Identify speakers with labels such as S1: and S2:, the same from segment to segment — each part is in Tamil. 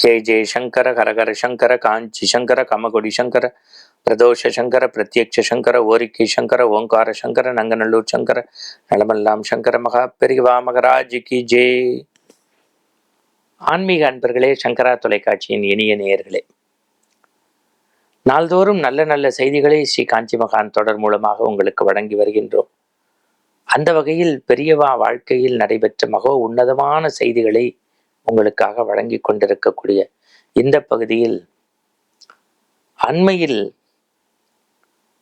S1: ஜெய் ஜெய் சங்கர ஹரஹர சங்கர காஞ்சி சங்கர கமகுடி சங்கர பிரதோஷ சங்கர பிரத்யக்ஷ சங்கர ஓரிக்கை சங்கர ஓங்கார சங்கர நங்கநல்லூர் சங்கர நலமெல்லாம் சங்கர மகா பெரியவா மகராஜிக்கு ஜெய் ஆன்மீக அன்பர்களே சங்கரா தொலைக்காட்சியின் இனிய நேயர்களே. நாள்தோறும் நல்ல நல்ல செய்திகளை ஸ்ரீ காஞ்சி மகான் தொடர் மூலமாக உங்களுக்கு வழங்கி வருகின்றோம். அந்த வகையில் பெரியவா வாழ்க்கையில் நடைபெற்ற மகோ உன்னதமான செய்திகளை உங்களுக்காக வழங்கி கொண்டிருக்கக்கூடிய இந்த பகுதியில் அண்மையில்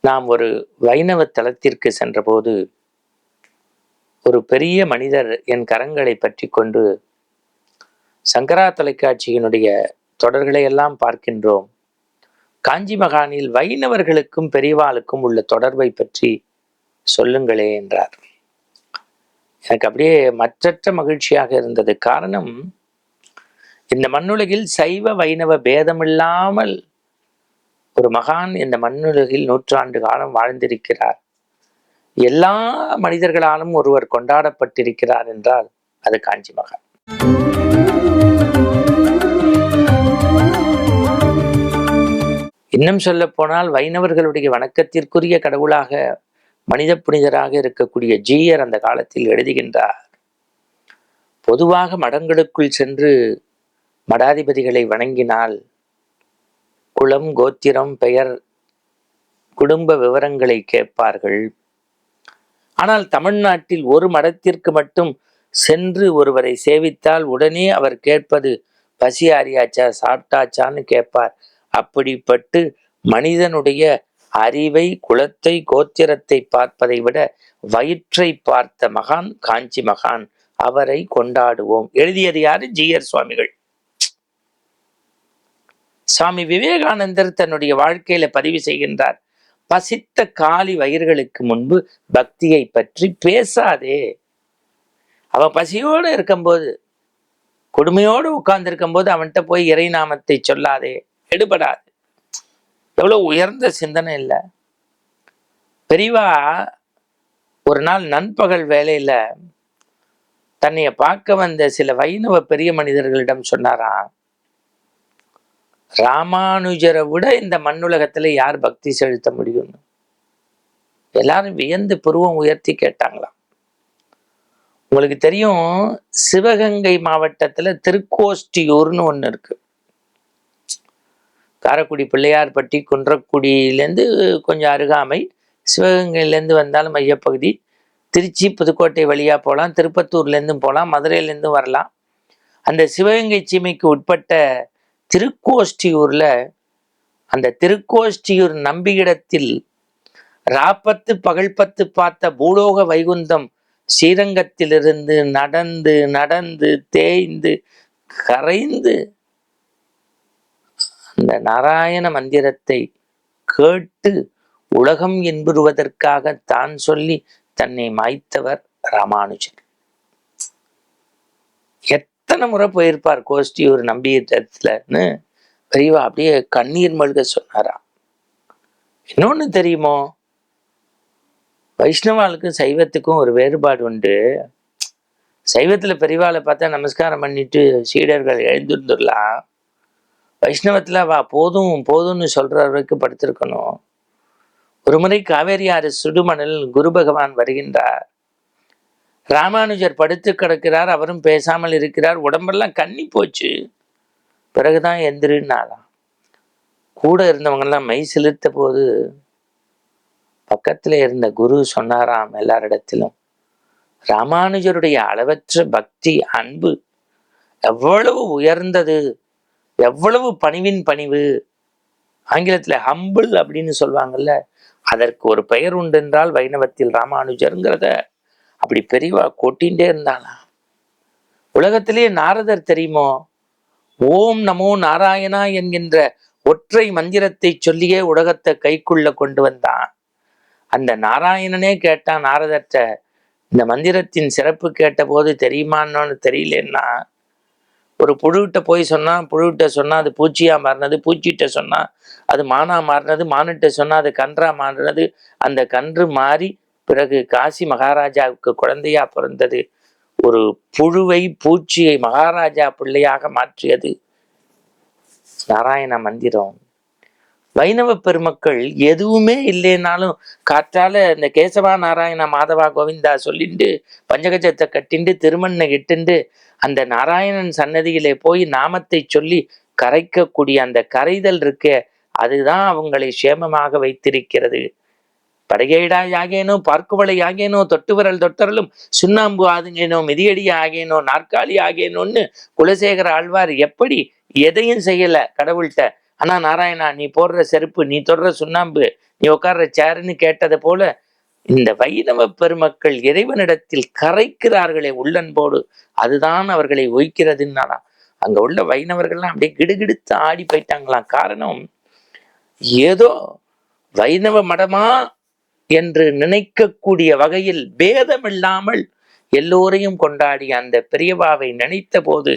S1: நாம் ஒரு வைணவ தலத்திற்கு சென்றபோது ஒரு பெரிய மனிதர் என் கரங்களை பற்றி கொண்டு சங்கரா தொலைக்காட்சியினுடைய தொடர்களை எல்லாம் பார்க்கின்றோம். காஞ்சி மகானில் வைணவர்களுக்கும் பெரியவாளுக்கும் உள்ள தொடர்பை பற்றி சொல்லுங்களே என்றார். எனக்கு அப்படியே மற்றற்ற மகிழ்ச்சியாக இருந்தது. காரணம் இந்த மண்ணுலகில் சைவ வைணவ பேதமில்லாமல் ஒரு மகான் இந்த மண்ணுலகில் நூற்றாண்டு காலம் வாழ்ந்திருக்கிறார். எல்லா மனிதர்களாலும் ஒருவர் கொண்டாடப்பட்டிருக்கிறார் என்றால் அது காஞ்சி மகான். இன்னும் சொல்ல போனால் வைணவர்களுடைய வணக்கத்திற்குரிய கடவுளாக மனித புனிதராக இருக்கக்கூடிய ஜீயர் அந்த காலத்தில் எழுதுகின்றார். பொதுவாக மடங்களுக்குள் சென்று மடாதிபதிகளை வணங்கினால் குலம் கோத்திரம் பெயர் குடும்ப விவரங்களை கேட்பார்கள். ஆனால் தமிழ்நாட்டில் ஒரு மடத்திற்கு மட்டும் சென்று ஒருவரை சேவித்தால் உடனே அவர் கேட்பது பசி ஆறியாச்சா சாப்பிட்டாச்சான்னு கேட்பார். அப்படிப்பட்டு மனிதனுடைய அறிவை குலத்தை கோத்திரத்தை பார்ப்பதை விட வயிற்றை பார்த்த மகான் காஞ்சி மகான் அவரை கொண்டாடுவோம். எழுதியது யாரு? ஜீயர் சுவாமிகள். சுவாமி விவேகானந்தர் தன்னுடைய வாழ்க்கையில பதிவு செய்கின்றார். பசித்த காலி வயிர்களுக்கு முன்பு பக்தியை பற்றி பேசாதே. அவன் பசியோடு இருக்கும்போது கொடுமையோடு உட்கார்ந்து போது அவன்கிட்ட போய் இறை நாமத்தை சொல்லாதே. எடுபடாது. எவ்வளோ உயர்ந்த சிந்தனை இல்லை. பெரியவா ஒரு நாள் நண்பகல் வேலையில தன்னைய பார்க்க வந்த சில வைணவ பெரிய மனிதர்களிடம் சொன்னாராம். ராமானுஜரை விட இந்த மண்ணுலகத்துல யார் பக்தி செலுத்த முடியும்னு எல்லாரும் வியந்து புருவம் உயர்த்தி கேட்டாங்களாம். உங்களுக்கு தெரியும் சிவகங்கை மாவட்டத்தில் திருக்கோஷ்டியூர்னு ஒன்று இருக்கு. காரைக்குடி பிள்ளையார்பட்டி குன்றக்குடியிலேருந்து கொஞ்சம் அருகாமை சிவகங்கையிலேருந்து வந்தாலும் மையப்பகுதி திருச்சி புதுக்கோட்டை வழியாக போகலாம் திருப்பத்தூர்லேருந்தும் போகலாம் மதுரையிலேருந்தும் வரலாம். அந்த சிவகங்கை சீமைக்கு உட்பட்ட திருக்கோஷ்டியூரில் அந்த திருக்கோஷ்டியூர் நம்பியிடத்தில் ராப்பத்து பகல்பத்து பார்த்த பூலோக வைகுந்தம் ஸ்ரீரங்கத்திலிருந்து நடந்து நடந்து தேய்ந்து கரைந்து அந்த நாராயண மந்திரத்தை கேட்டு உலகம் என்புறுவதற்காக தான் சொல்லி தன்னை மாய்த்தவர் ராமானுஜர். எத்தனை முறை போயிருப்பார் கோஷ்டி கோஷ்டியூர் நம்பியத்துலன்னு பெரியவா அப்படியே கண்ணீர் மல்க சொன்னாராம் இன்னொன்று தெரியுமோ? வைஷ்ணவாளுக்கும் சைவத்துக்கும் ஒரு வேறுபாடு உண்டு. சைவத்துல பெரியவாளை பார்த்தா நமஸ்காரம் பண்ணிட்டு சீடர்கள் எழுந்திருந்துடலாம். வைஷ்ணவத்துல வா போதும் போதும்னு சொல்ற அளவுக்கு படுத்திருக்கணும். ஒரு முறை காவேரி ஆறு சுடுமணல் குரு பகவான் வருகின்றார். ராமானுஜர் படுத்து கிடக்கிறார் அவரும் பேசாமல் இருக்கிறார். உடம்பெல்லாம் கண்ணி போச்சு. பிறகுதான் எந்திரினாலாம். கூட இருந்தவங்கெல்லாம் மை செலுத்த போது பக்கத்தில் இருந்த குரு சொன்னாராம் எல்லாரிடத்திலும் ராமானுஜருடைய அளவற்ற பக்தி அன்பு எவ்வளவு உயர்ந்தது எவ்வளவு பணிவின் பணிவு. ஆங்கிலத்தில் ஹம்பிள் அப்படின்னு சொல்லுவாங்கல்ல அதற்கு ஒரு பெயர் உண்டு என்றால் வைணவத்தில் ராமானுஜருங்கிறத அப்படி பெரியவா கொட்டின்றே இருந்தாலாம் உலகத்திலேயே நாரதர் தெரியுமோ? ஓம் நமோ நாராயணா என்கின்ற ஒற்றை மந்திரத்தை சொல்லியே உலகத்தை கைக்குள்ள கொண்டு வந்தான். அந்த நாராயணனே கேட்டான் நாரதர்கிட்ட இந்த மந்திரத்தின் சிறப்பு கேட்ட போது தெரியுமான்னு தெரியலன்னா? ஒரு புழுகிட்ட போய் சொன்னான் புழுகிட்ட சொன்னா அது பூச்சியா மாறினது? பூச்சிகிட்ட சொன்னா அது மானா மாறினது? மானுட்ட சொன்னா அது கன்றா மாறினது? அந்த கன்று மாறி பிறகு காசி மகாராஜாவுக்கு குழந்தையா பிறந்தது ஒரு புழுவை பூச்சியை மகாராஜா பிள்ளையாக மாற்றியது. நாராயண மந்திரம். வைணவ பெருமக்கள் எதுவுமே இல்லைனாலும் காற்றால இந்த கேசவா நாராயண மாதவா கோவிந்தா சொல்லிண்டு பஞ்சகஜத்தை கட்டிண்டு திருமண்ணை இட்டுண்டு அந்த நாராயணன் சன்னதியிலே போய் நாமத்தை சொல்லி கரைக்கக்கூடிய அந்த கரைதல் இருக்கே அதுதான் அவங்களை சேமமாக வைத்திருக்கிறது. படகேடா யாகேனோ பார்க்குவளை ஆகேனோ தொட்டு விரல் தொட்டரலும் சுண்ணாம்பு ஆதுங்கேனோ மிதியடி ஆகேனோ நாற்காலி ஆகேனோன்னு குலசேகர ஆழ்வார் எப்படி எதையும் செய்யல கடவுள்கிட்ட. ஆனா நாராயணா நீ போடுற செருப்பு நீ தொடுற சுண்ணாம்பு நீ உட்கார்ற சேருன்னு கேட்டது போல இந்த வைணவ பெருமக்கள் இறைவனிடத்தில் கரைக்கிறார்களே உள்ளன்போடு. அதுதான் அவர்களை ஒய்க்கிறதுன்னாலாம் அங்க உள்ள வைணவர்கள்லாம் அப்படியே கிடுகிடுத்து ஆடி போயிட்டாங்களாம். காரணம் ஏதோ வைணவ மடமா என்று நினைக்கக்கூடிய வகையில் பேதமில்லாமல் எல்லோரையும் கொண்டாடிய அந்த பெரியவாவை நினைத்த போது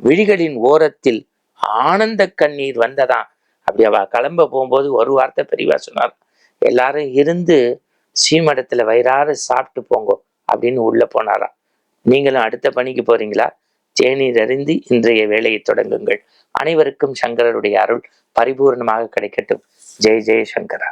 S1: விழிகளின் ஓரத்தில் ஆனந்த கண்ணீர் வந்ததாம் அப்படி அவ கிளம்ப போகும்போது ஒரு வார்த்தை பெரியவா சொன்னார். எல்லாரும் இருந்து சீமடத்துல வயிறார சாப்பிட்டு போங்கோ அப்படின்னு உள்ள போனாராம் நீங்களும் அடுத்த பணிக்கு போறீங்களா? தேநீர் அறிந்து இன்றைய வேலையை தொடங்குங்கள். அனைவருக்கும் சங்கரருடைய அருள் பரிபூர்ணமாக கிடைக்கட்டும். ஜெய் ஜெய் சங்கரா.